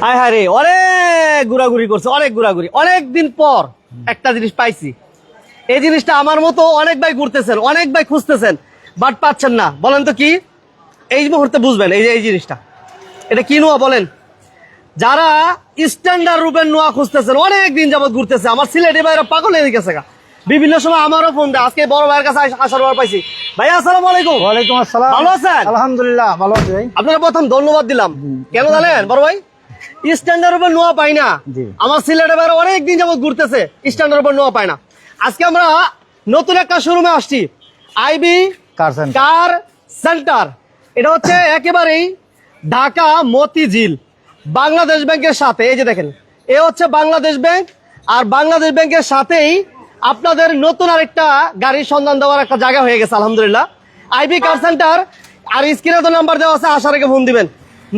হায় হায় রে অনেক ঘোরাঘুরি করছে অনেক ঘোরাঘুরি। অনেক দিন পর একটা জিনিস পাইছি। এই জিনিসটা আমার মতো অনেক ভাই ঘুরতেছেন অনেক ভাই খুঁজতেছেন বাট পাচ্ছেন না। বলেন তো কি? এই মুহূর্তে বুঝবেন এই যে এই জিনিসটা। এটা কি নোয়া বলেন? যারা স্ট্যান্ডার্ড রূপের নোয়া খুঁজতেছেন অনেক দিন যাবত ঘুরতেছে। আমার সিলেটে ভাইরা পাগল হয়ে গেছে গা। বিভিন্ন সময় আমারও ফোন দেয় আজকে বড় ভাইয়ের কাছে আস- আসার বার পাইছি। ভাই আসসালামু আলাইকুম। ওয়ালাইকুম আসসালাম। ভালো আছেন? আলহামদুলিল্লাহ ভালো আছি ভাই। আপনাকে প্রথম ধন্যবাদ দিলাম। কেন জানেন বড় ভাই? স্ট্যান্ডার্ড উপর নোয়া পাই না। আমার বাইরে অনেক দিন যাবত ঘুরতেছে স্ট্যান্ডার্ড উপর নোয়া পায় না। আজকে আমরা নতুন একটা শোরুমে আসছি। আইবি কার সেন্টার এটা হচ্ছে একেবারেই ঢাকা মতিঝিল বাংলাদেশ ব্যাংকের সাথে। এই যে দেখেন এ হচ্ছে বাংলাদেশ ব্যাংক আর বাংলাদেশ ব্যাংকের সাথেই আপনাদের নতুন আরেকটা গাড়ির সন্ধান দেওয়ার একটা জায়গা হয়ে গেছে আলহামদুলিল্লাহ। আইবি কার সেন্টার আর স্ক্রিনে তো নাম্বার দেওয়া আছে আশা রেখে ফোন দিবেন।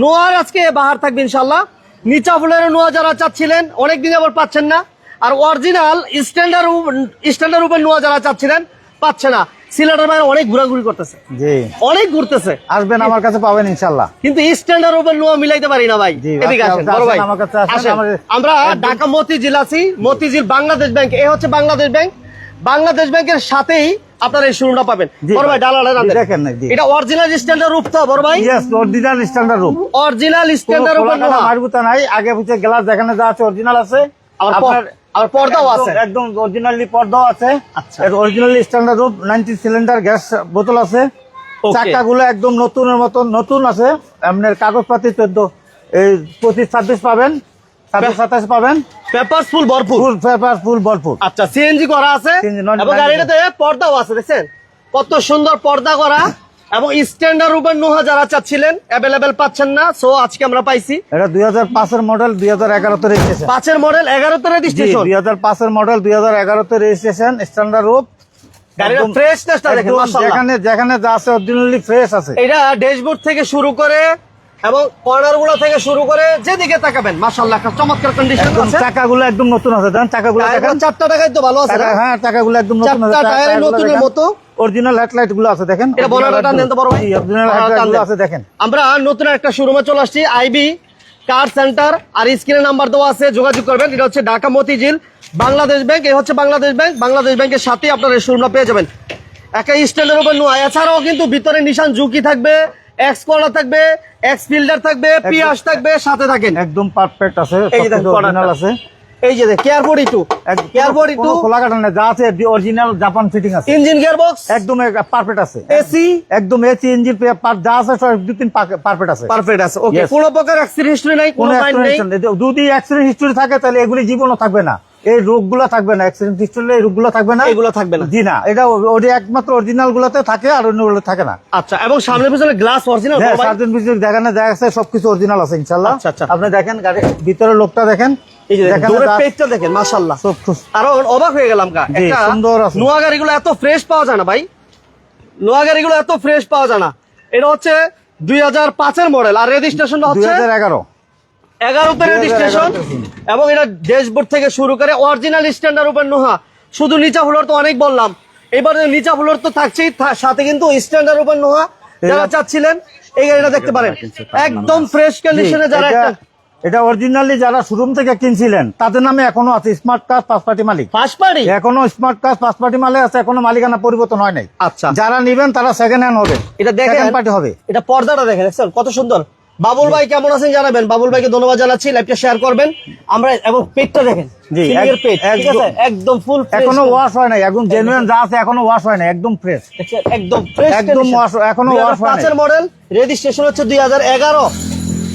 নোয়ার আজকে বাহার থাকবে ইনশাল্লাহ নিচা ফুলের নোয়া যারা চাচ্ছিলেন অনেকদিন আবার পাচ্ছেন না। আর অরিজিনাল স্ট্যান্ডার্ড স্ট্যান্ডার্ড উপর নোয়া যারা চাচ্ছিলেন পাচ্ছে না। সিলেটের বাইরে অনেক ঘোরাঘুরি করতেছে। জি। অনেক ঘুরতেছে। আসবেন আমার কাছে পাবেন ইনশাল্লাহ কিন্তু স্ট্যান্ডার্ড উপর নোয়া মিলাইতে পারি না ভাই। এদিকে আসেন বড় ভাই। আমার কাছে আসেন। আমরা ঢাকা মতিঝিল আছি। মতিঝিল বাংলাদেশ ব্যাংক এ হচ্ছে বাংলাদেশ ব্যাংক বাংলাদেশ ব্যাংকের সাথেই আপনারা এই পাবেন। বড় ভাই দেখেন না, এটা অরিজিনাল স্ট্যান্ডার্ড রূপ তো বড় ভাই। Original standard room original standard মারবুতা নাই। আগে পিছে গ্লাস যেখানে যা আছে অরিজিনাল আছে। আপনার আবার পর্দাও আছে। একদম অরিজিনালি পর্দাও আছে। আচ্ছা। অরিজিনাল স্ট্যান্ডার্ড সিলিন্ডার গ্যাস বোতল আছে. চাকাগুলো একদম নতুনের মতন নতুন আছে। আপনার কাগজপাতি চোদ্দ এই পঁচিশ ছাব্বিশ পাবেন। সাতাশ পাবেন? পেপার ফুল ভরপুর। পেপার ফুল ভরপুর। আচ্ছা সিএনজি করা আছে এবং গাড়িটাতে পর্দাও আছে দেখছেন? কত সুন্দর পর্দা করা এবং স্ট্যান্ডার্ড রূপের নোহা যারা চাচ্ছিলেন অ্যাভেলেবেল পাচ্ছেন না সো আজকে আমরা পাইছি। এটা দুই হাজার পাঁচের মডেল দুই হাজার এগারোতে রেজিস্ট্রেশন পাঁচের মডেল এগারোতে রেজিস্ট্রেশন দুই হাজার পাঁচের মডেল দুই হাজার এগারোতে রেজিস্ট্রেশন স্ট্যান্ডার্ড রূপ। যেখানে যেখানে যা আছে অরিজিনালি ফ্রেশ আছে। এটা ড্যাশবোর্ড থেকে শুরু করে এবং কর্নারগুলো থেকে শুরু করে যেদিকে তাকাবেন মাশাআল্লাহ চমৎকার কন্ডিশন আছে। চাকাগুলো একদম নতুন আছে দেখেন চাকাগুলো দেখেন। চারটা টাকায় তো ভালো আছে হ্যাঁ চাকাগুলো একদম নতুন আছে। চারটা টায়ার নতুনের মতো। অরিজিনাল হেডলাইটগুলো আছে দেখেন। এটা বনাটা টান দেন তো অরিজিনাল হেডলাইটগুলো আছে দেখেন। আমরা নতুন একটা শোরুমে চলে আসছি আইবি কার সেন্টার আর স্ক্রিনে নাম্বার দেওয়া আছে যোগাযোগ করবেন। এটা হচ্ছে ঢাকা মতিঝিল বাংলাদেশ ব্যাংক এই হচ্ছে বাংলাদেশ ব্যাংক। বাংলাদেশ ব্যাংকের সাথে আপনার এই শোরুমটা পেয়ে যাবেন। একটা স্ট্যান্ডের উপর নোয়া এছাড়াও কিন্তু ভিতরে নিশান ঝুঁকি থাকবে। এক্স কলার থাকবে এক্স ফিল্ডার থাকবে পিয়াস থাকবে সাথে থাকেন। একদম পারফেক্ট আছে এই যে অরিজিনাল আছে। এই যে care forty two care forty two খোলা কাটা নেই যা আছে অরিজিনাল জাপান ফিটিং আছে। ইঞ্জিন গিয়ার বক্স একদম পারফেক্ট আছে। এসি একদম এসি ইঞ্জিন যা আছে সব দু তিন পারফেক্ট আছে। পারফেক্ট আছে। ওকে. কোনো প্রকার অ্যাক্সিডেন্ট হিস্ট্রি নাই কোনো নেই। যদি অ্যাক্সিডেন্ট হিস্টোরি থাকে তাহলে এগুলি জীবনও থাকবে না। এই রোগগুলো থাকবে না অ্যাক্সিডেন্ট হিস্টোরি এই রোগগুলো থাকবে না। এগুলো থাকবে না। জি না এটা ওটি একমাত্র অরিজিনাল গুলোতে থাকে আর অন্যগুলো থাকে না। আচ্ছা এবং সামনে পিছনে গ্লাস অরিজিনাল হ্যাঁ সার্জন ভিজিট দেখানো দেখা যাচ্ছে সবকিছু অরিজিনাল আছে ইনশাল্লাহ আচ্ছা, আচ্ছা। আপনি দেখেন গাড়ি ভিতরে লোকটা দেখেন। এই যে দেখেন, দেখেন দূরের যা- মাশাআল্লাহ। সব খুশ- অবাক হয়ে গেলাম কা জি, একটা সুন্দর নোয়া গাড়িগুলো এত ফ্রেশ পাওয়া যায় না ভাই। নোয়া গাড়িগুলো এত ফ্রেশ পাওয়া যায় না। এটা হচ্ছে দুই হাজার পাঁচের মডেল আর রেজিস্ট্রেশনটা দুই হচ্ছে হাজার এগারো। এগারোতে 2011 রেজিস্ট্রেশন এবং এটা ড্যাশবোর্ড থেকে শুরু করে অরিজিনাল স্ট্যান্ডার্ড উপর নোহা শুধু নিচা ফ্লোর তো অনেক বললাম। এবার নিচা ফ্লোর তো থাকছেই সাথে কিন্তু স্ট্যান্ডার্ড উপর নোহা যারা চাচ্ছিলেন এই গাড়িটা দেখতে পারেন। একদম ফ্রেশ কন্ডিশনে যারা একটা এটা অরিজিনালি যারা শোরুম থেকে কিনছিলেন তাদের নামে এখনও আছে স্মার্ট কার্ড পাঁচ পার্টি মালিক। ফার্স্ট পার্টি এখনও স্মার্ট কার্ড পাঁচ পার্টি মালিক আছে এখনও মালিকানা পরিবর্তন হয় নাই। আচ্ছা। যারা নিবেন তারা সেকেন্ড হ্যান্ড হবে। এটা দেখেন পার্টি হবে। এটা পর্দাটা দেখেন কত সুন্দর। বাবুল ভাই কেমন আছেন জানাবেন? বাবুল ভাইকে ধন্যবাদ জানাচ্ছি। লাইভটা শেয়ার করবেন। আমরা এবং পেটটা দেখেন। একদম- ফুল এখনও ওয়াশ হয় নাই। একদম জেনুইন যা আছে এখনও ওয়াশ হয় নাই। একদম ফ্রেশ একদম ফ্রেশ একদম wash- এখনও হয়। মডেল রেজিস্ট্রেশন হচ্ছে দুই হাজার এগারো।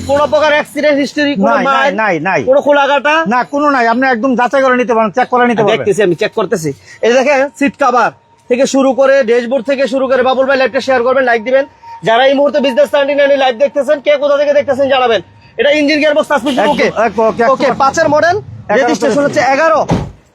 কোন প্রকার অ্যাক্সিডেন্ট হিস্টরি নাই, নাই, নাই, নাই। কোনো খোলাঘাটা? না কোনো নাই। আপনি একদম যাচাই করে নিতে পারেন চেক করে নিতে দেখতেছি আমি চেক করতেছি। এই যে দেখেন সিট কাভার থেকে শুরু করে ড্যাশবোর্ড থেকে শুরু করে বাবুল ভাই লাইভটা শেয়ার করবেন লাইক দিবেন। যারা এই মুহূর্তে বিজনেস নাইনটি নাইন লাইভ দেখতেছেন কে কোথা থেকে দেখতেছেন জানাবেন। এটা engine gear box suspension okay okay পাঁচের মডেল রেজিস্ট্রেশন হচ্ছে এগারো।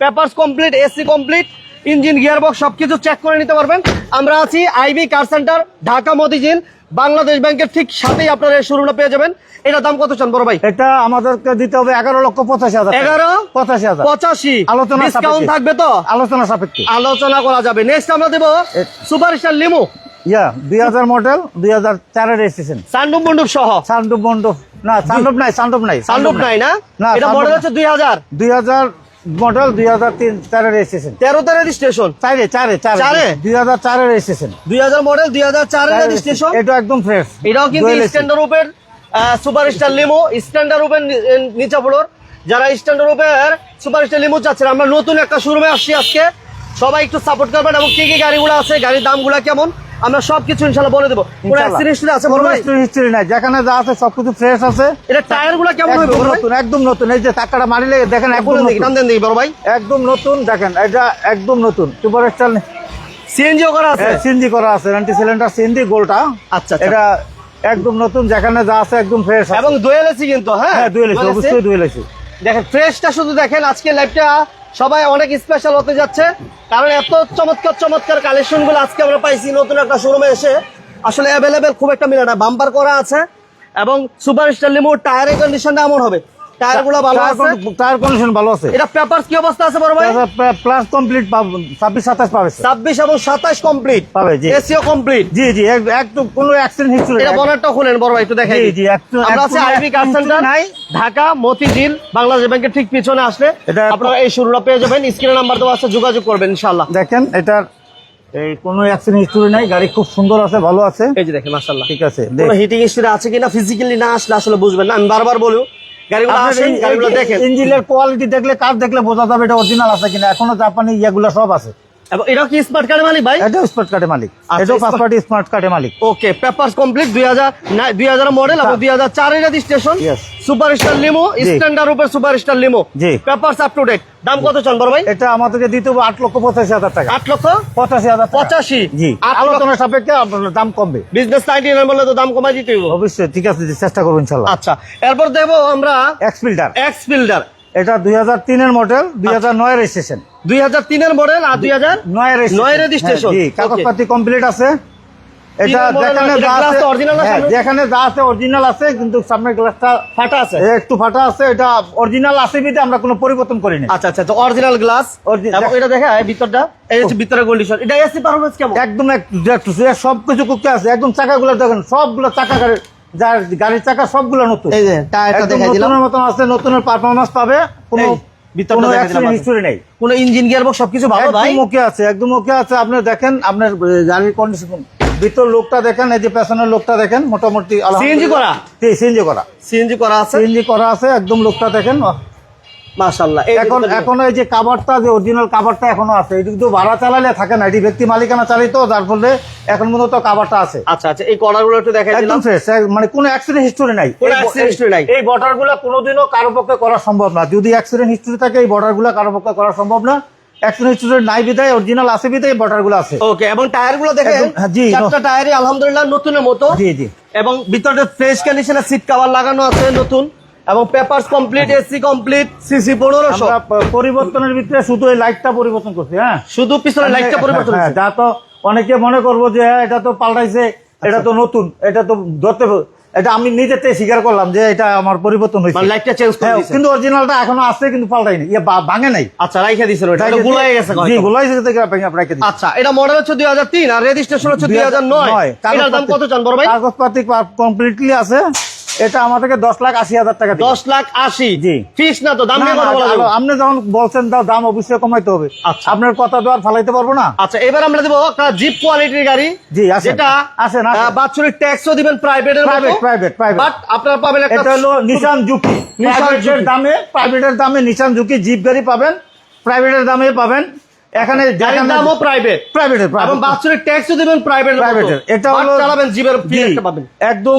Papers complete AC complete engine gear box সবকিছু চেক করে নিতে পারবেন। আমরা আছি IB car center Dhaka Motijheel Bangladesh ব্যাংকের ঠিক সাথেই আপনারা এই শোরুমটা পেয়ে যাবেন। এটা দাম কত চান বড় ভাই? এটা আমাদেরকে দিতে হবে এগারো লক্ষ পঁচাশি হাজার। এগারো? পঁচাশি হাজার। পঁচাশি। আলোচনা ডিসকাউন্ট থাকবে তো? আলোচনা সাপেক্ষে। আলোচনা করা যাবে। নেক্সট আমরা দেব সুপারস্টার লিমু ইয়া দুই হাজার মডেল দুই হাজার চারের রেজিস্ট্রেশন। সানডুপ মন্ডুপ সহ? সানডুপ মন্ডপ। না সানডুপ নাই সানডুপ নাই। সানডুপ নাই। না? না, এটা মডেল হচ্ছে দুই হাজার। দুই হাজার মডেল দুই হাজার তিন চারের রেজিস্ট্রেশন। তেরোতে রেজিস্ট্রেশন? চারে চারে চারে? দুই হাজার চারের রেজিস্ট্রেশন। দুই হাজার মডেল দুই হাজার চারের রেজিস্ট্রেশন? এটা একদম ফ্রেশ এটাও কিন্তু স্ট্যান্ডার্ড রূপের সুপার স্টার লিমো স্ট্যান্ডার্ড রূপের নি- এ, ফ্লোর যারা স্ট্যান্ডার্ড রূপের সুপার স্টার লিমো চাচ্ছেন আমরা নতুন একটা শোরুমে আসছি আজকে। সবাই একটু সাপোর্ট করবেন এবং কি কি গাড়িগুলো আছে গাড়ির দামগুলো কেমন? আমরা সবকিছু বলে দেবো। কোনো অ্যাক্সিডেন্ট হিস্ট্রি আছে বড় ভাই? হিস্ট্রি নাই। যেখানে যা আছে সবকিছু ফ্রেশ আছে। এটা টায়ারগুলো কেমন হবে একদম বড় নতুন একদম নতুন। এই যে টাকাটা মারিলে দেখেন একদম দেখি নাম দেন দেখি বড় ভাই। একদম নতুন দেখেন এটা একদম নতুন। সুপার স্টার সিএনজিও করা আছে? সিএনজি করা আছে। নাইনটি সিলিন্ডার সিএনজি গোলটা। আচ্ছা আচ্ছা। এটা একদম নতুন যেখানে যা আছে একদম ফ্রেশ এবং দুয়েল এসি কিন্তু হ্যাঁ? হ্যাঁ। অবশ্যই দেখেন ফ্রেশটা শুধু দেখেন আজকে লাইভটা সবাই অনেক স্পেশাল হতে যাচ্ছে। কারণ এত চমৎকার চমৎকার কালেকশনগুলো আজকে আমরা পাইছি, নতুন একটা শোরুমে এসে। আসলে অ্যাভেলেবেল খুব একটা মিলে না বাম্পার করা আছে। এবং সুপার স্টার লিমো টায়ারের কন্ডিশনটা এমন হবে। টায়ার ভালো আছে? টায়ার কন্ডিশন ভালো আছে। এটা পেপার কি অবস্থা আছে বড় ভাই? প্লাস কমপ্লিট ছাব্বিশ সাতাশ পাবে স্যার। ছাব্বিশ এবং সাতাশ কমপ্লিট পাবে, জি। এসিও কমপ্লিট জি জি এক- কোনো অ্যাক্সিডেন্ট হিস্ট্রি এটা বনারটা খুলেন বড় ভাই একটু দেখাই জি, জি, আমরা একটু আইবি কার সেন্টার নাই। ঢাকা মতিঝিল বাংলাদেশ ব্যাংকের ঠিক পিছনে আসলে এটা- আপনারা এই শুরুটা পেয়ে যাবেন। স্ক্রিনে নাম্বার দেওয়া আছে যোগাযোগ করবেন ইনশাআল্লাহ। দেখেন এটার এই কোনো অ্যাক্সিডেন্ট হিস্ট্রি নাই। গাড়ি খুব সুন্দর আছে ভালো আছে। এই যে দেখেন মাশাআল্লাহ। ঠিক আছে কোনো হিটিং হিস্ট্রি আছে কিনা? ফিজিক্যালি না আসলে আসলে বুঝবেন না। আমি বারবার বলি গাড়িগুলো আসেন গাড়িগুলো দেখেন। ইঞ্জিনের কোয়ালিটি দেখলে কার দেখলে বোঝা যাবে এটা অরিজিনাল আছে কিনা। এখনও জাপানি ইয়েগুলো সব আছে। এবং এটা কি স্মার্ট কার্ড মালিক ভাই? এটাও স্মার্ট কার্ডের মালিক। আচ্ছা, এটাও ফার্স্ট পার্টি স্মার্ট কার্ডের মালিক। ওকে পেপারস কমপ্লিট দুই হাজার দুই হাজার মডেল এবং দুই হাজার চারের registration Yes. Super star limo. Standard উপর super star limo G. Papers up to date দাম কত চান বড় ভাই? এটা আমাদেরকে দিতে হবে আট লক্ষ পঁচাশি হাজার টাকা। আট লক্ষ পঁচাশি হাজার টাকা। পঁচাশি? জি। আট সাপেক্ষে আপনার দাম কমবে। বিজনেস নাইনটি নাইন বললে তো দাম কমাই দিতে অবশ্যই ঠিক আছে চেষ্টা করব ইনশাল্লাহ। আচ্ছা এরপর দেবো আমরা এক্স ফিল্টার এক্স ফিল্ডার এটা দুই হাজার তিনের মডেল দুই হাজার নয় রেজিস্ট্রেশন দুই হাজার তিনের মডেল আর দুই হাজার নয় নয় registration। জি কাগজপাতি কমপ্লিট আছে। এটা যেখানে যা হ্যাঁ, সামনে? যেখানে যা আছে অরিজিনাল আছে কিন্তু সামনের গ্লাসটা ফাটা আছে। একটু ফাটা আছে এটা অরিজিনাল আছে আমরা কোনো পরিবর্তন করিনি। আচ্ছা আচ্ছা অরিজিনাল গ্লাস Origi- এটা দেখা ভিতরটা এই হচ্ছে ভিতরে কন্ডিশন এটা এসি পারফরমেন্স কেমন? একদম একটু সব কিছু আছে। একদম চাকাগুলো দেখেন সবগুলো চাকা গাড়ি যার গাড়ির চাকা সবগুলো নতুন। এই যে টায়ারটা দেখাই দিলাম। নতুনের মতন আছে নতুনের পারফরম্যান্স পাবে কোনো আপনাকে। হিস্টোরি নেই। কোন ইঞ্জিন গিয়ারবক্স সবকিছু ভালো ভাই? একদম ওকে আছে একদম ওকে আছে। আপনি দেখেন আপনার গাড়ির কন্ডিশন ভিতর লোকটা দেখেন এই যে পেছনের লোকটা দেখেন মোটামুটি সিএনজি করা? সিএনজি করা। সিএনজি করা আছে? সিএনজি করা আছে একদম লোকটা দেখেন মাশাআল্লাহ এখন এখন এই যে কাভারটা যে অরিজিনাল কাভারটা এখনও আছে এটি কিন্তু ভাড়া চালালে থাকে না এটি ব্যক্তি মালিকানা চালিত যার ফলে এখন পর্যন্ত কাভারটা আছে। আচ্ছা আচ্ছা এই কর্নারগুলো একটু দেখাই একদম ফ্রেশ মানে কোনো অ্যাক্সিডেন্ট হিস্টোরি নাই। কোনো এই ব- নাই। এই বর্ডার কোনোদিনও কারও পক্ষে করা সম্ভব না। যদি অ্যাক্সিডেন্ট হিস্টোরি থাকে এই কারও পক্ষে করা সম্ভব না। অ্যাক্সিডেন্ট হিস্টোরি নাই বিদায় অরিজিনাল আছে বিদায় বর্ডারগুলো আছে। ওকে এবং টায়ারগুলো দেখেন হ্যাঁ, জি, চারটা টায়ারই আলহামদুলিল্লাহ নতুনের মতো। জি জি। এবং ভিতরে ফ্রেশ কন্ডিশনের সিট কভার লাগানো আছে নতুন। এবং papers complete AC complete CC পনেরোশো। আমরা পরিবর্তনের ভিতরে শুধু এই লাইটটা পরিবর্তন করছি হ্যাঁ? শুধু পিছনে লাইটটা পরিবর্তন হ্যাঁ। যা তো অনেকে মনে করব যে হ্যাঁ, এটা তো পাল্টাইছে এটা তো নতুন এটা তো ধরতে এটা আমি থেকে স্বীকার করলাম যে এটা আমার পরিবর্তন হয়েছে। মানে লাইটটা চেঞ্জ করে হ্যাঁ, দিয়েছে। কিন্তু অরিজিনালটা এখনও আছে কিন্তু পাল্টাইনি। ইয়ে ভাঙে নাই। আচ্ছা রাইখে দিয়েছেন ওটা এটা গুলাই গেছে জি। গুলাই গেছে থেকে আপনাকে আপনাকে দিচ্ছি। আচ্ছা এটা মডেল হচ্ছে দুই হাজার তিন আর রেজিস্ট্রেশন হচ্ছে দুই হাজার নয়। এটার দাম কত চান বড় ভাই? কাগজপাতি কমপ্লিটলি আছে? এটা আমাদেরকে দশ লাখ আশি হাজার টাকা দশ লাখ আশি জি। ফিস না তো দাম না, না, আপনি যখন বলছেন দাম অবশ্যই কমাইতে হবে আচ্ছা। আপনার কথা তো আর ফালাইতে পারব না আচ্ছা এবার আমরা দেবো একটা জিপ কোয়ালিটির গাড়ি জি। যেটা আসেন, আসেন। বাৎসরিক ট্যাক্সও দিবেন প্রাইভেটের Private, private, private। বাট আপনারা পাবেন এটা হলো নিশান ঝুঁকি নিশান। দামে প্রাইভেটের দামে নিশান ঝুঁকি জিপ গাড়ি পাবেন প্রাইভেটের দামে পাবেন এখানে দামও প্রাইভেট প্রাইভেটের এবং বাৎসরিক ট্যাক্সও দিবেন প্রাইভেট প্রাইভেটের এটা হলো চালাবেন জিপের জি, একটা পাবেন। একদম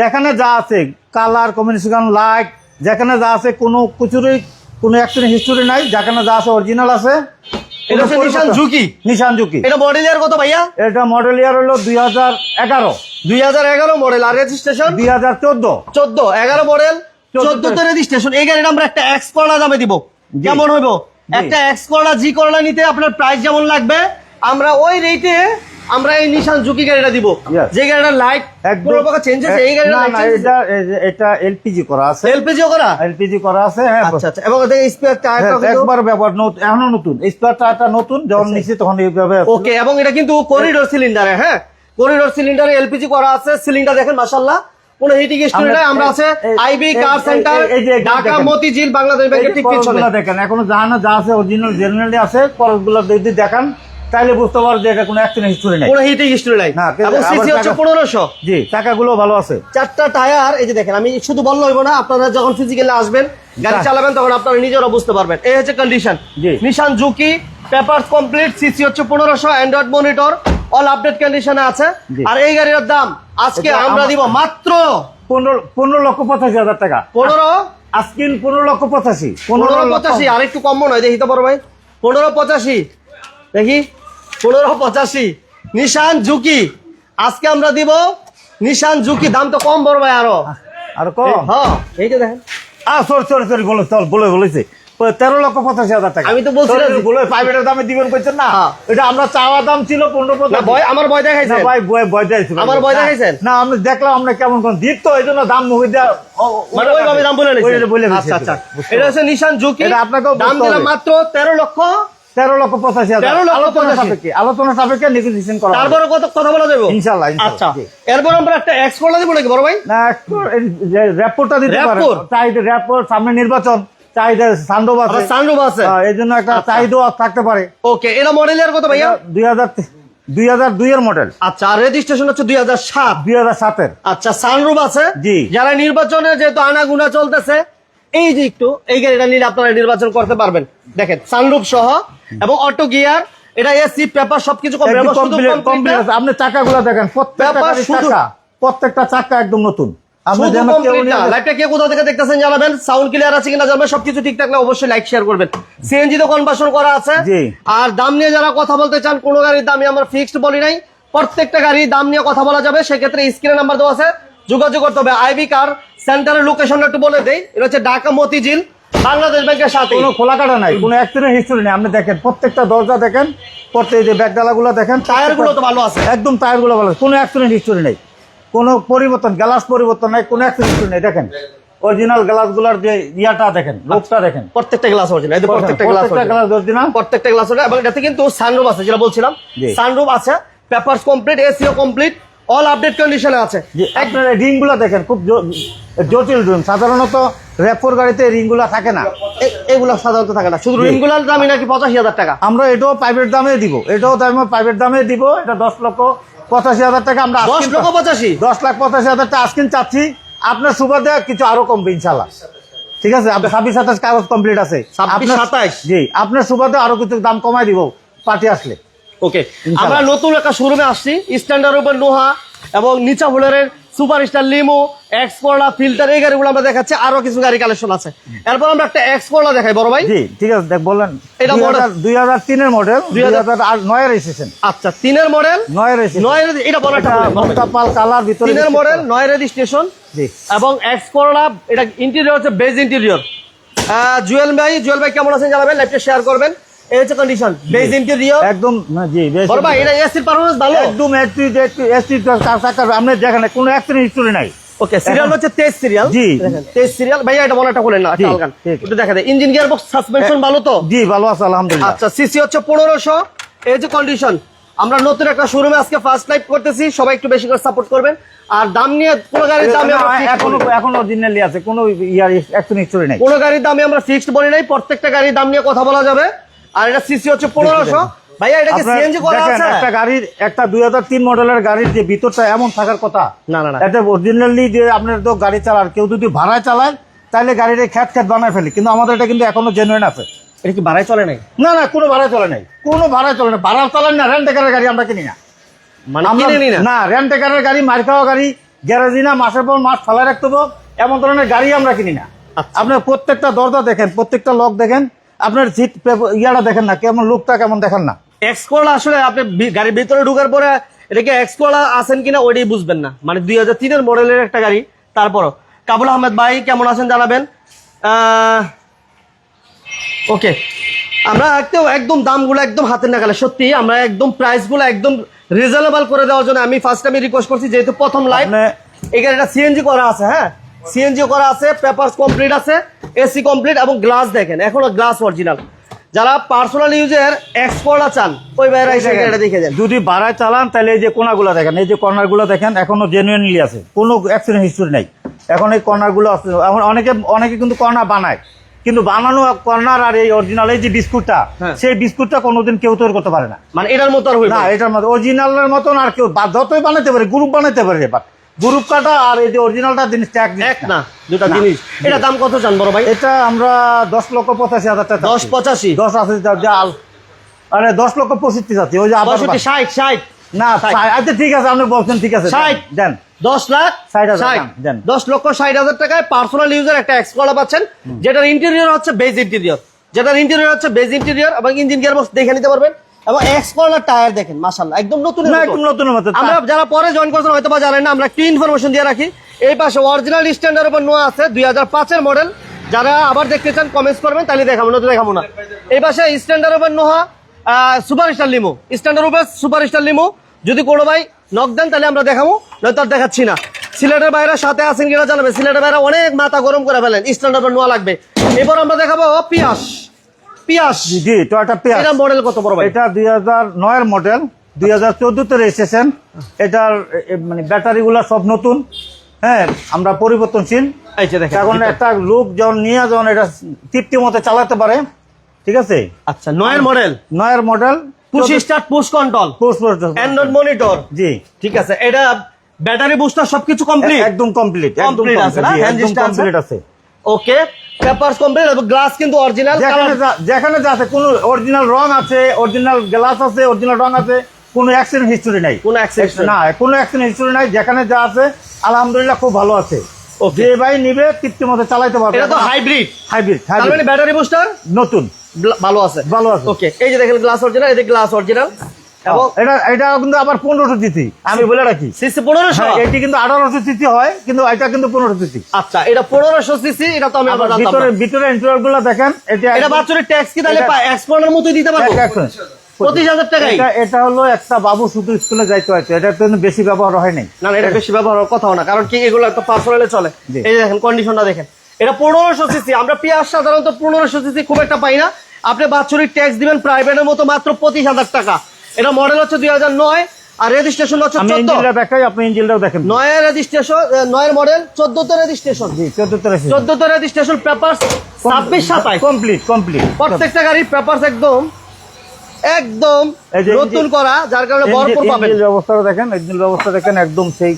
যেখানে যা আছে কালার কমিউনিকেশন লাইট যেখানে যা আছে কোনো কিছুরই কোনো অ্যাক্সিডেন্ট হিস্টোরি নাই যেখানে যা আছে অরিজিনাল আছে এটা নিশান ঝুঁকি। নিশান ঝুঁকি এটা মডেল ইয়ার কত ভাইয়া? এটা মডেল ইয়ার হলো দুই হাজার এগারো। দুই হাজার এগারো মডেল আর রেজিস্ট্রেশন দুই হাজার চোদ্দ। চোদ্দ এগারো মডেল চোদ্দ চোদ্দতে রেজিস্ট্রেশন এই গাড়িটা আমরা একটা দামে দিব। কেমন হইব। একটা এক্স করলা জি করলা নিতে আপনার প্রাইস যেমন লাগবে আমরা ওই রেটে আমরা এই নিশান ঝুঁকি গাড়িটা দিব। যে গাড়িটার লাইট কোনো প্রকার চেঞ্জ আছে এই গাড়িটা না এটা এটা এলপিজি করা আছে। এলপিজিও করা? এলপিজি করা আছে হ্যাঁ। আচ্ছা আচ্ছা। এবং স্পেয়ার টায়ারটা হ্যাঁ, একবার ব্যবহার নতুন এখনও নতুন। স্পার টায়ারটা নতুন যখন নিচ্ছি তখন এইভাবে ওকে এবং এটা কিন্তু করিডোর সিলিন্ডারে হ্যাঁ। করিডোর সিলিন্ডারে এলপিজি করা আছে সিলিন্ডার দেখেন মাশাল্লাহ স্টোরি নাই আমরা আছে IB car center Dhaka Motijheel Bangladesh ব্যাংকের ঠিক পিছনে দেখেন। এখনও জাহানো যা আছে অরিজিনাল জেনুইনলি আছে করসগুলো যদি দেখান তাহলে বুঝতে পারো যে এটা কোনো অ্যাক্সিডেন্ট হিস্টোরি নেই। কোন হিটিং স্টোরি নাই। এবং সিসি হচ্ছে টাকা- পনেরোশো। জি টাকাগুলো ভালো আছে। চারটা টায়ার এই যে দেখেন আমি শুধু বললে হইব না আপনারা যখন ফিজিক্যালি আসবেন গাড়ি। চালাবেন তখন আপনারা নিজেরা বুঝতে পারবেন। এই হচ্ছে কন্ডিশন জি। Nissan Juke paper complete CC হচ্ছে পনেরোশো অ্যান্ড্রয়েড মনিটর অল আপডেট কন্ডিশনে আছে। আর এই গাড়ির দাম আজকে আমরা দিব মাত্র পনেরো পনেরো লক্ষ পঁচাশি হাজার টাকা। পনেরো? আজকিন পনেরো লক্ষ পঁচাশি। পনেরো পঁচাশি আর একটু কম মনে হয় দেখি তো বড় ভাই। পনেরো পঁচাশি দেখি। পনেরো পঁচাশি নিশান ঝুঁকি। আজকে আমরা দিব নিশান ঝুঁকি দাম তো কম বড় ভাই আরও। আর কম? হ্যাঁ এই যে দেখেন। আহ সরি সরি সরি বলে চল বলে বলেছে। তেরো লক্ষ পঁচাশি হাজার টাকা। আমি তো বলছিলাম প্রাইভেটের দামে দিবেন করছেন না? হ্যাঁ। এটা আমরা চাওয়া দাম ছিল পনেরো ভয় আমার ভয় দেখাইছে ভাই বয় বয় দেখাইছি আমার ভয় না, দেখাইছেন? না আমরা দেখলাম আমরা কেমন কোন দিক তো এই জন্য দাম মুখে দেওয়া মানে ওইভাবে দাম বলে বলে আচ্ছা আচ্ছা। এটা হচ্ছে নিশান জুকি এটা আপনাকেও দাম দিলাম মাত্র তেরো লক্ষ। তেরো লক্ষ পঁচাশি হাজার। আলোচনা সাপেক্ষে আলোচনা সাপেক্ষে নেগোসিয়েশন করা। তারপরে কত কথা বলা যাবে? ইনশাল্লাহ, আচ্ছা। এরপর আমরা একটা এক্স করলা দিব নাকি বড় ভাই? না র্যাপোর্টটা দিতে পারে র্যাপোর? চাহিদা সামনে নির্বাচন। চাহিদা সান্ডব আছে। আছে? হ্যাঁ, এই জন্য একটা আচ্ছা। থাকতে পারে। ওকে এটা মডেল কত ভাইয়া? দুই হাজার দুই হাজার দুইয়ের মডেল আচ্ছা রেজিস্ট্রেশন হচ্ছে দুই হাজার সাত। দুই হাজার সাতের আচ্ছা সানরুফ আছে? জি। যারা নির্বাচনে যেহেতু আনাগুনা চলতেছে এই যে একটু এই গাড়িটা নিলে আপনারা নির্বাচন করতে পারবেন। দেখেন সানরুফ সহ এবং অটো গিয়ার এটা এসি পেপার সবকিছু। আপনি চাকাগুলো দেখেন প্রত্যেকটা ব্যাপার চাকা। প্রত্যেকটা চাকা একদম নতুন। আপনি শুধু যেন কেউ complete না। নিয়ে- লাইভটা কে কোথা থেকে দেখতেছেন জানাবেন সাউন্ড ক্লিয়ার আছে কিনা জানবেন সবকিছু ঠিক থাকলে অবশ্যই লাইক শেয়ার করবেন। সিএনজি তো কনভার্সন করা আছে। আর দাম নিয়ে যারা কথা বলতে চান কোনো গাড়ির দামই আমরা ফিক্সড বলি নাই। প্রত্যেকটা গাড়ির দাম নিয়ে কথা বলা যাবে সেক্ষেত্রে স্ক্রিনে নাম্বার দেওয়া আছে। যোগাযোগ করতে হবে আইবি কার সেন্টারের লোকেশনটা একটু বলে দেই এটা হচ্ছে ঢাকা মতিঝিল বাংলাদেশ ব্যাংকের সাথে। কোনো খোলা কাটা নাই কোনো অ্যাক্সিডেন্ট হিস্টোরি নেই। আপনি দেখেন প্রত্যেকটা দরজা দেখেন প্রত্যেক যে ব্যাগডালাগুলো দেখেন টায়ারগুলো তো ভালো আছে। একদম টায়ারগুলো ভালো কোনো অ্যাক্সিডেন্ট হিস্টোরি নেই। কোনো পরিবর্তন গ্লাস পরিবর্তন নাই কোনো অ্যাক্সিডেন্ট নেই দেখেন। অরিজিনাল গ্লাসগুলোর যে ইয়াটা দেখেন লোকটা দেখেন। প্রত্যেকটা গ্লাস অরিজিনাল এই প্রত্যেকটা গ্লাস প্রত্যেকটা গ্লাস অরিজিনাল প্রত্যেকটা গ্লাস এবং এটাতে কিন্তু সানরুফ আছে যেটা বলছিলাম। সানরুফ আছে পেপারস কমপ্লিট এসিও কমপ্লিট অল আপডেট কন্ডিশনে আছে। যে আপনার রিংগুলো দেখেন খুব জটিল রিং সাধারণত র্যাপোর গাড়িতে রিংগুলো থাকে না। এগুলো সাধারণত থাকে না শুধু জি। রিমগুলার দামই নাকি পঁচাশি হাজার টাকা? আমরা এটাও প্রাইভেট দামে দিব এটাও দামে প্রাইভেট দামে দিব এটা দশ লক্ষ পঁচাশি হাজার টাকা আমরা দশ লক্ষ পঁচাশি। দশ লাখ পঁচাশি হাজার টাকা আজকিন চাচ্ছি। আপনার সুবাদে কিছু আরও কমবে ইনশাল্লাহ ঠিক আছে? ছাব্বিশ সাতাশ কাগজ কমপ্লিট আছে। 26, আপনার- 27? জি আপনার সুবাদে আরও কিছু দাম কমাই দিব পার্টি আসলে। ওকে আমরা নতুন একটা শোরুমে আসছি স্ট্যান্ডার্ড উপর লোহা এবং নিচা ফুলের সুপার স্টার লিমো এক্স করলা ফিল্টার এই গাড়িগুলো আমরা দেখাচ্ছি। আরও কিছু গাড়ি কালেকশন আছে। এরপর আমরা একটা এক্স করলা দেখাই বড় ভাই। জি ঠিক আছে দেখ বললেন এটা মডেল দুই 2000 হাজার আর নয় রেজিস্ট্রেশন আচ্ছা তিনের মডেল নয় রেজিস্ট্রেশন নয় রে- এটা বড় একটা বলেন। পাল কালার ভিতরে তিনের মডেল নয় রেজিস্ট্রেশন জি। এবং এক্স করলা এটা ইন্টেরিয়র হচ্ছে বেজ ইন্টেরিয়র জুয়েল ভাই জুয়েল ভাই কেমন আছেন জানাবেন? লাইভটা শেয়ার করবেন। এই হচ্ছে কন্ডিশন বেজ ইন্টেরিয়র একদম না, জি বেশ বড় ভাই এটা এসির পারফরমেন্স ভালো? একদম এসটি এসটি চাকা আপনি দেখেন কোনো অ্যাক্সিডেন্ট হিস্টোরি নাই। ওকে সিরিয়াল হচ্ছে তেজ সিরিয়াল জি। তেজ সিরিয়াল ভাইয়া এটা বলাটা বলেন না একটু দেখা দেয় ইঞ্জিন গিয়ার বক্স সাসপেনশন ভালো তো? জি ভালো আছে আলহামদুলিল্লাহ। আচ্ছা সিসি হচ্ছে পনেরোশো। এই যে কন্ডিশন আমরা নতুন একটা শোরুমে আজকে ফার্স্ট লাইভ করতেছি সবাই একটু বেশি করে সাপোর্ট করবেন। আর দাম নিয়ে কোনো গাড়ির দামে এখনও এখনও অরিজিনালি আছে কোনো ইয়ার অ্যাকশন হিস্টোরি নাই। কোনো গাড়ির দামে আমরা ফিক্সড বলি নাই প্রত্যেকটা গাড়ির দাম নিয়ে কথা বলা যাবে। আর এটা সিসি হচ্ছে পনেরোশো। ভাইয়া এটা কি সিএনজি করা আছে? একটা গাড়ির একটা দুই হাজার তিন মডেলের গাড়ির যে ভিতরটা এমন থাকার কথা না না না। অরিজিনালি যে আপনার তো গাড়ি চালার কেউ যদি ভাড়ায় চালায় তাহলে গাড়ির খ্যাত খ্যাত বানায় ফেলি। কিন্তু আমাদের এটা কিন্তু এখনও জেনুইন আছে। এটা কি বাড়াই চলে নাই? না না কোনো ভাড়ায় চলে নাই। কোনো ভাড়ায় চলে না ভাড়া চালান না রেন্ট গাড়ি আমরা কিনি না। মানে আমরা কিনে না রেন্ট গাড়ি মার খাওয়া গাড়ি গ্যারেজি না মাসের পর মাস ফেলায় রাখতে হবে। এমন ধরনের গাড়ি আমরা কিনি না। আচ্ছা। আপনার প্রত্যেকটা দরজা দেখেন প্রত্যেকটা লক দেখেন আপনার সিট ইয়াটা দেখেন না কেমন লুকটা কেমন দেখেন না। এক্সকোলা আসলে আপনি গাড়ির ভিতরে ঢুকার পরে এটাকে এক্সকোলা আছেন কিনা ওইটাই বুঝবেন না। মানে দুই হাজার তিনের মডেলের একটা গাড়ি তারপরও। কাবুল আহমেদ ভাই কেমন আছেন জানাবেন? ওকে। আমরা একদম একদম দামগুলো একদম হাতের নাগালে সত্যি। আমরা একদম প্রাইসগুলো একদম রিজনেবল করে দেওয়ার জন্য আমি ফার্স্ট টাইমে রিকোয়েস্ট করছি যেহেতু প্রথম লাইভ আপনি- এই গাড়িটা সিএনজি করা আছে হ্যাঁ? সিএনজি করা আছে পেপার কমপ্লিট আছে এসি কমপ্লিট এবং গ্লাস দেখেন এখনও গ্লাস অরিজিনাল যারা পার্সোনাল ইউজের এক্সপোর্টার চান ওই বাইরে এটা দেখে যান। যদি বাড়ায় চালান তাহলে এই যে কোনাগুলো দেখেন এই যে কর্নারগুলো দেখেন এখনও জেনুইনলি আছে কোনো অ্যাক্সিডেন্ট হিস্টোরি নেই। এখন এই কর্নারগুলো আছে এখন অনেকে অনেকে কিন্তু কর্নার বানায় কিন্তু বানানো কর্নার আর এই অরিজিনাল এই যে বিস্কুটটা হ্যাঁ। সেই বিস্কুটটা কোনোদিন কেউ তৈরি করতে পারে না। মানে এটার মতো আর না। এটার মতো অরিজিনালের মতন আর কেউ যতই বানাতে পারে গ্রুপ বানাতে পারে এবার। গ্রুপ কাটা আর এই যে অরিজিনালটা জিনিসটা এক না দুটা জিনিস। এটা দাম কত চান বড় ভাই? এটা আমরা দশ লক্ষ পঁচাশি হাজার টাকা দশ পঁচাশি? দশ যা আরে দশ লক্ষ পঁয়ষট্টি চাচ্ছি ওই যে আবার ষাট ষাট। না। আচ্ছা ঠিক আছে আপনি বলছেন ঠিক আছে ষাট। দেন। দশ লাখ ষাট হাজার, দেন। দশ লক্ষ ষাট হাজার টাকায় পার্সোনাল ইউজার একটা এক্সকলা পাচ্ছেন যেটার ইন্টেরিয়র হচ্ছে বেজ ইন্টেরিয়র যেটার ইন্টেরিয়র হচ্ছে বেজ ইন্টেরিয়র এবং ইঞ্জিন গিয়ার বক্স দেখে নিতে পারবেন। এবং এক্সকলার টায়ার দেখেন মাশাল্লাহ একদম নতুন একদম নতুন মতো আমরা যারা পরে জয়েন করছেন হয়তো বা জানেন না আমরা একটু ইনফরমেশন দিয়ে রাখি। এই পাশে অরিজিনাল স্ট্যান্ডার্ড উপর নোয়া আছে দুই হাজার পাঁচের মডেল যারা আবার দেখতে চান কমেন্টস করবেন তাহলে দেখাবো নতুন দেখাবো না। এই পাশে স্ট্যান্ডার্ড উপর Noah super star limo standard উপর সুপার স্টার লিমো যদি কোনো ভাই নক দেন তাহলে আমরা দেখাবো নয়তো আর দেখাচ্ছি না। সিলেটের বাইরে সাথে আছেন কিনা জানাবে সিলেটের বাইরে অনেক মাথা গরম করে ফেলেন স্ট্যান্ডার্ড উপর নোয়া লাগবে। এবার আমরা দেখাবো পিয়াস। পিয়াস জি টয়টা পেয়ার এটা মডেল কত বড় ভাই? এটা দুই হাজার নয়ের মডেল দুই হাজার চোদ্দতে রেজিস্ট্রেশন এটার মানে ব্যাটারিগুলো সব নতুন। হ্যাঁ আমরা পরিবর্তনশীল। এখন একটা লোক যখন নিয়ে যখন এটা তৃপ্তি মতো চালাতে পারে ঠিক আছে? আচ্ছা নয়ের মডেল নয়ের model push start push control push android monitor জি। ঠিক আছে এটা ব্যাটারি বুস্টার সবকিছু কমপ্লিট একদম কমপ্লিট একদম disc আছে? কমপ্লিট আছে? ওকে পেপারস কমপ্লিট গ্লাস কিন্তু অরিজিনাল যেখানে যা- আছে কোনো অরিজিনাল রং আছে অরিজিনাল গ্লাস আছে অরিজিনাল রং আছে কোনো অ্যাক্সিডেন্ট হিস্টোরি নাই। কোনো নাই। না কোনো অ্যাক্সিডেন্ট হিস্টোরি নাই যেখানে যা আছে আলহামদুলিল্লাহ খুব ভালো আছে। Okay. যে ভাই নিবে তৃপ্তি মতো চালাইতে পারবে। এটা তো হাইব্রিড হাইব্রিড তার মানে ব্যাটারি বুস্টার নতুন। ভালো আছে। ভালো আছে। ওকে এই যে দেখেন গ্লাস অরিজিনাল এই যে গ্লাস অরিজিনাল এটা এটা কিন্তু আবার পনেরোশো তিথি আমি বলে রাখি। সিসি পনেরোশো? হ্যাঁ এটি কিন্তু আঠারোশো তিথি হয় কিন্তু এটা কিন্তু পনেরোশো তিথি আচ্ছা এটা পনেরোশো সিসি এটা তো আমি ভিতরে ভিতরে ইন্টারভিউ গুলো দেখেন এটা এটা বাচ্চাদের ট্যাক্স কি তাহলে এক্সপোর্টের মতোই দিতে পারব? এক- এক- পঁচিশ হাজার টাকাই। এটা এটা হলো একটা বাবু শুধু স্কুলে যাইতে হয়তো এটা তো বেশি ব্যবহার হয় নাই। না এটা বেশি ব্যবহার হওয়ার কথাও না কারণ কি এগুলো একটা পার্সোনালে চলে। এই দেখেন কন্ডিশনটা দেখেন। এটা পনেরোশো সিসি আমরা পেঁয়াজ সাধারণত পনেরোশো সিসি খুব একটা পাই না। আপনি বাৎসরিক ট্যাক্স দিবেন প্রাইভেটের মতো মাত্র পঁচিশ হাজার টাকা। এটা মডেল হচ্ছে দুই হাজার নয় আর রেজিস্ট্রেশন হচ্ছে ইঞ্জিনটা দেখাই আপনি ইঞ্জিনটাও দেখেন। নয়ের রেজিস্ট্রেশন নয়ের মডেল চোদ্দতে রেজিস্ট্রেশন জি চোদ্দ তেরো চোদ্দতে রেজিস্ট্রেশন পেপার ছাব্বিশ সাতাইশ। কমপ্লিট কমপ্লিট প্রত্যেকটা গাড়ির পেপার একদম একদম নতুন করা যার কারণে ভরপুর পাবেন। ইঞ্জিন ব্যবস্থাটা দেখেন ইঞ্জিন ব্যবস্থা দেখেন একদম সেই।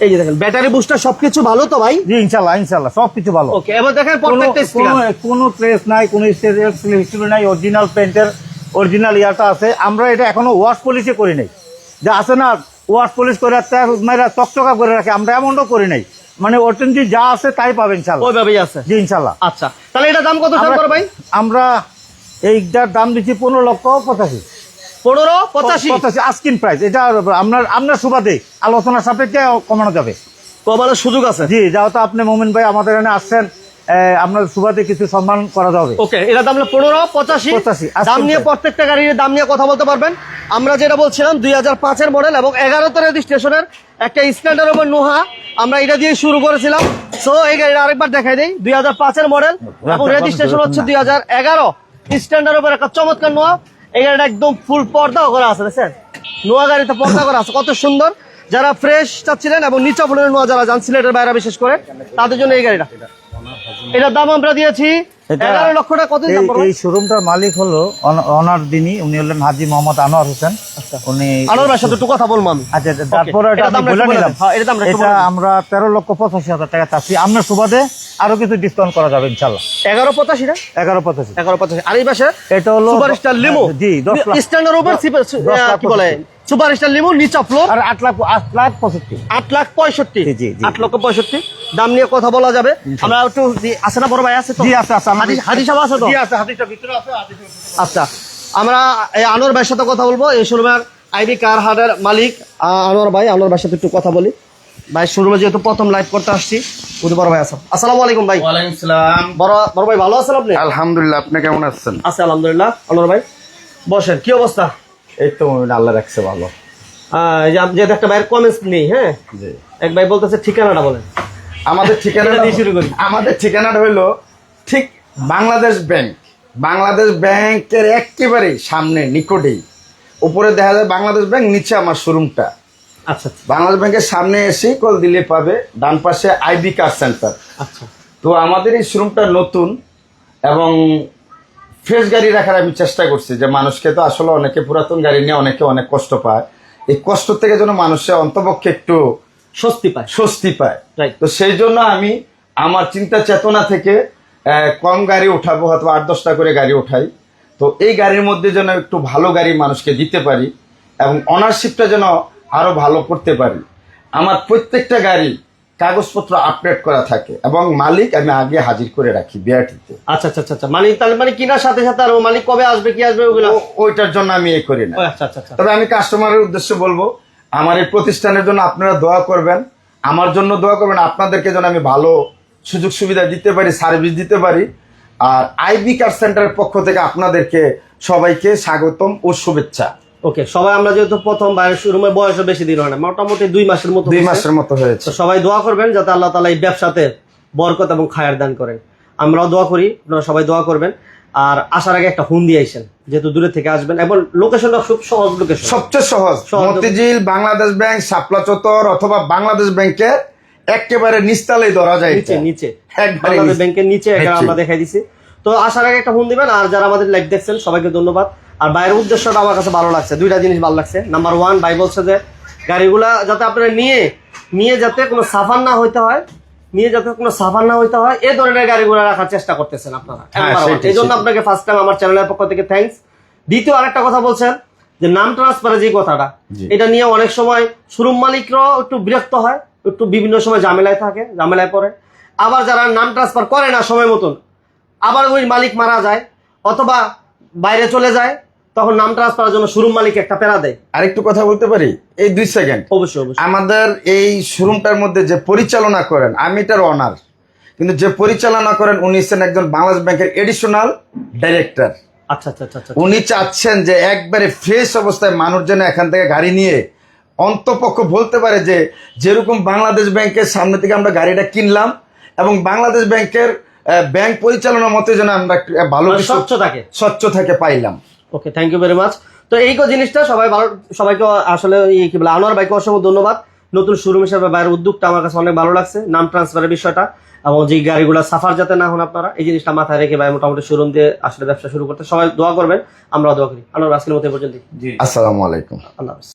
এই যে দেখেন ব্যাটারি বুস্টার সবকিছু ভালো তো ভাই? জি ইনশাল্লাহ ইনশাল্লাহ সবকিছু ভালো। ওকে এবার দেখেন কোনো প্রত্যেকটা কোনো- কোনো ট্রেস নাই কোনো হিস্ট্রি নাই অরিজিনাল পেন্টের অরিজিনাল ইয়াটা আছে। আমরা এটা এখনও ওয়াশ পলিশে করি নাই। যা আছে না ওয়াশ পলিশ করে মেয়েরা চকচকা করে রাখে আমরা এমনটাও করি নাই। মানে অথেন্টিক যা আছে তাই পাবেন ইনশাল্লাহ। ওইভাবেই আছে। জি ইনশাল্লাহ। আচ্ছা তাহলে এটা দাম কত ভাই? আমরা এইটার দাম দিচ্ছি পনেরো লক্ষ পঁচাশি। পনেরো পঁচাশি? পঁচাশি আস্কিন প্রাইস এটা আপনার আপনার সুবাদে আলোচনা সাপেক্ষে কমানো যাবে। কমানোর সুযোগ আছে। জি যাও তো আপনি মোমিন ভাই আমাদের এখানে আসছেন আপনার সুবাদে কিছু সম্মান করা যাবে। ওকে এটা দাম পনেরো পঁচাশি। 85, আজকে দাম নিয়ে প্রত্যেকটা গাড়ির দাম নিয়ে কথা বলতে পারবেন। আমরা যেটা বলছিলাম দুই হাজার পাঁচের মডেল এবং এগারোতে রেজিস্ট্রেশনের একটা স্ট্যান্ডার্ড ওপর নোহা। আমরা এটা দিয়ে শুরু করেছিলাম। সো এই গাড়িটা আরেকবার দেখাই দিই। দুই হাজার পাঁচের মডেল এবং রেজিস্ট্রেশন হচ্ছে দুই হাজার এগারো। স্ট্যান্ডার্ড ওপর একটা চমৎকার নোয়া এই গাড়িটা একদম ফুল পর্দাও করা আছে দেখছেন? নোয়া গাড়িতে পর্দা করা আছে কত সুন্দর। যারা ফ্রেশ চাচ্ছিলেন এবং নিচা ফুলের নোয়া যারা যান সিলেটের বাইরে বিশেষ করে তাদের জন্য এই গাড়িটা। এটার দাম আমরা দিয়েছি এগারো লক্ষ টাকা। কত দাম এই- শোরুমটার মালিক হলো অনার দিনী উনি হলেন হাজি মোহাম্মদ আনোয়ার হোসেন। উনি আনোয়ার সাথে একটু কথা বলব আমি। আচ্ছা তারপরে এটা বলে নিলাম। হ্যাঁ, এটা আমরা তেরো লক্ষ পঁচাশি হাজার টাকা চাচ্ছি। আপনার সুবাদে আরও কিছু ডিসকাউন্ট করা যাবে ইনশাল্লাহ এগারো পঁচাশি না? এগারো পঁচাশি। এগারো পঁচাশি। আর এই পাশে এটা হলো সুপার স্টার লিমো জি দশ লাখ। স্ট্যান্ডার্ড উপর সিপে- সু- দশ আহ, লাখ কি বলে? সুপার স্টার লিমো নিচা ফ্লোর আর আট লাখ আট লাখ পঁয়ষট্টি। আট লাখ পঁয়ষট্টি। জি, জি, জি। আট লক্ষ পঁয়ষট্টি। দাম নিয়ে কথা বলা যাবে। আমরা একটু আছে না বড় ভাই? আছে তো? আছে আছে হাদি- হাদি সাহেব আছে তো? ভিতরে আছে আচ্ছা আমরা এই আনোয়ার ভাইয়ের সাথে কথা বলব। এই শোরুমের আইবি কার হাটের মালিক আনোয়ার ভাই। আনোয়ার ভাইয়ের সাথে একটু কথা বলি। ভাই শোরুমে যেহেতু প্রথম লাইভ করতে আসছি বুঝতে বড় ভাই আছেন আসসালামু আলাইকুম ভাই। ওয়ালাইকুম সালাম। বড় বড় ভাই ভালো আছেন আপনি? আলহামদুলিল্লাহ আপনি কেমন আছেন? আছে আলহামদুলিল্লাহ। আনোয়ার ভাই বসেন কি অবস্থা? এই তো আল্লাহ রাখছে ভালো। যেহেতু একটা ভাইয়ের কমেন্টস নেই হ্যাঁ? এক ভাই বলতেছে ঠিকানাটা বলেন। আমাদের ঠিকানাটা দিয়ে শুরু করি। আমাদের ঠিকানাটা হলো ঠিক বাংলাদেশ ব্যাংক। বাংলাদেশ ব্যাংকের একেবারে সামনে নিকটেই। উপরে দেখা যায় বাংলাদেশ ব্যাংক নিচে আমার শোরুমটা। আচ্ছা বাংলাদেশ ব্যাংকের সামনে এসেই কল দিলে পাবে ডান পাশে আইবি কার সেন্টার। আচ্ছা। তো আমাদের এই শোরুমটা নতুন এবং ফ্রেশ গাড়ি রাখার আমি চেষ্টা করছি যে মানুষকে তো আসলে অনেকে পুরাতন গাড়ি নিয়ে অনেকে অনেক কষ্ট পায়। এই কষ্ট থেকে যেন মানুষের অন্তপক্ষে একটু স্বস্তি পায়। স্বস্তি পায়. তো সেই জন্য আমি আমার চিন্তা চেতনা থেকে কম গাড়ি উঠাবো অথবা আট দশটা করে গাড়ি উঠাই। তো এই গাড়ির মধ্যে যেন একটু ভালো গাড়ি মানুষকে দিতে পারি এবং অনারশিপটা যেন আরও ভালো করতে পারি। আমার প্রত্যেকটা গাড়ি কাগজপত্র আপডেট করা থাকে এবং মালিক আমি আগে হাজির করে রাখি বিআরটিতে। আচ্ছা আচ্ছা আচ্ছা, আচ্ছা। মানে তাহলে মানে কিনার সাথে সাথে আর ও মালিক কবে আসবে কি আসবে ওগুলো? ওইটার জন্য আমি এ করি না। আচ্ছা আচ্ছা আচ্ছা। তবে আমি কাস্টমারের উদ্দেশ্যে বলব আমার এই প্রতিষ্ঠানের জন্য আপনারা দোয়া করবেন। আমার জন্য দোয়া করবেন আপনাদেরকে যেন আমি ভালো সুযোগ সুবিধা দিতে পারি সার্ভিস দিতে পারি। আর আইবি কার সেন্টারের পক্ষ থেকে আপনাদেরকে সবাইকে স্বাগতম ও শুভেচ্ছা। ওকে সবাই আমরা যেহেতু প্রথম বাইরের শোরুমের বয়সও বেশি দিন হয় না মোটামুটি দুই মাসের মতো দুই মাসের মতো হয়েছে। সবাই দোয়া করবেন যাতে আল্লাহ তালা এই ব্যবসাতে বরকত এবং খায়ের দান করেন। আমরাও দোয়া করি আপনারা সবাই দোয়া করবেন। আর আসার আগে একটা ফোন দিয়ে আইসেন যেহেতু দূরে থেকে আসবেন। এবং লোকেশনটা খুব সহজ লোকেশন সবচেয়ে সহজ। মতিঝিল বাংলাদেশ ব্যাংক শাপলা চত্বর অথবা বাংলাদেশ ব্যাংকের একেবারে নিস্তালেই ধরা যায় নিচে নিচে। বাংলাদেশ ব্যাংকের নিচে নিচে। আমরা দেখাই দিছি। তো আসার আগে একটা ফোন দিবেন আর যারা আমাদের লাইভ দেখছেন সবাইকে ধন্যবাদ। আর বাইরের উদ্দেশ্যটা আমার কাছে ভালো লাগছে। দুইটা জিনিস ভালো লাগছে। নাম্বার ওয়ান ভাই বলছে যে গাড়িগুলা যাতে আপনারা নিয়ে নিয়ে যাতে কোনো সাফার না হইতে হয় নিয়ে যাতে কোনো সাফার না হইতে হয় এই ধরনের গাড়িগুলো রাখার চেষ্টা করতেছেন আপনারা। হ্যাঁ, এই জন্য আপনাকে ফার্স্ট টাইম আমার চ্যানেলের পক্ষ থেকে থ্যাঙ্কস দ্বিতীয় আরেকটা কথা বলছেন যে নাম ট্রান্সফারের যে কথাটা এটা নিয়ে অনেক সময় শোরুম মালিকরাও একটু বিরক্ত হয় একটু বিভিন্ন সময় ঝামেলায় থাকে ঝামেলায় পড়ে। আবার যারা নাম ট্রান্সফার করে না সময় মতন আবার ওই মালিক মারা যায় অথবা বাইরে চলে যায় তখন নাম ট্রান্সফারের জন্য শোরুম মালিক একটা পেরা দেয়। আরেকটু কথা বলতে পারি? এই দুই সেকেন্ড অবশ্যই অবশ্যই। আমাদের এই শোরুমটার মধ্যে যে পরিচালনা করেন আমি এটার অনার কিন্তু যে পরিচালনা করেন উনি হচ্ছেন একজন বাংলাদেশ ব্যাংকের এডিশনাল ডাইরেক্টর আচ্ছা আচ্ছা আচ্ছা আচ্ছা। উনি চাচ্ছেন যে একবারে ফ্রেশ অবস্থায় মানুষ যেন এখান থেকে গাড়ি নিয়ে অন্তপক্ষ বলতে পারে যে যেরকম বাংলাদেশ ব্যাংকের সামনে থেকে আমরা গাড়িটা কিনলাম এবং বাংলাদেশ ব্যাংকের ব্যাংক পরিচালনা মতে যেন আমরা ভালো মানে স্বচ্ছ থাকে। স্বচ্ছ থেকে পাইলাম। Okay thank you very much তো এই কো জিনিসটা সবাই ভালো সবাইকে আসলে ইয়ে কি বলে আনোয়ার ভাইকে অসংখ্য ধন্যবাদ। নতুন শোরুম হিসাবে বাইরের উদ্যোগটা আমার কাছে অনেক ভালো লাগছে নাম ট্রান্সফারের বিষয়টা এবং যে গাড়িগুলো সাফার যাতে না হন আপনারা এই জিনিসটা মাথায় রেখে ভাই মোটামুটি শোরুম দিয়ে আসলে ব্যবসা শুরু করতে সবাই দোয়া করবেন আমরা দোয়া করি। আনোয়ার আজকের মতো পর্যন্ত আসসালামু আলাইকুম। আল্লাহ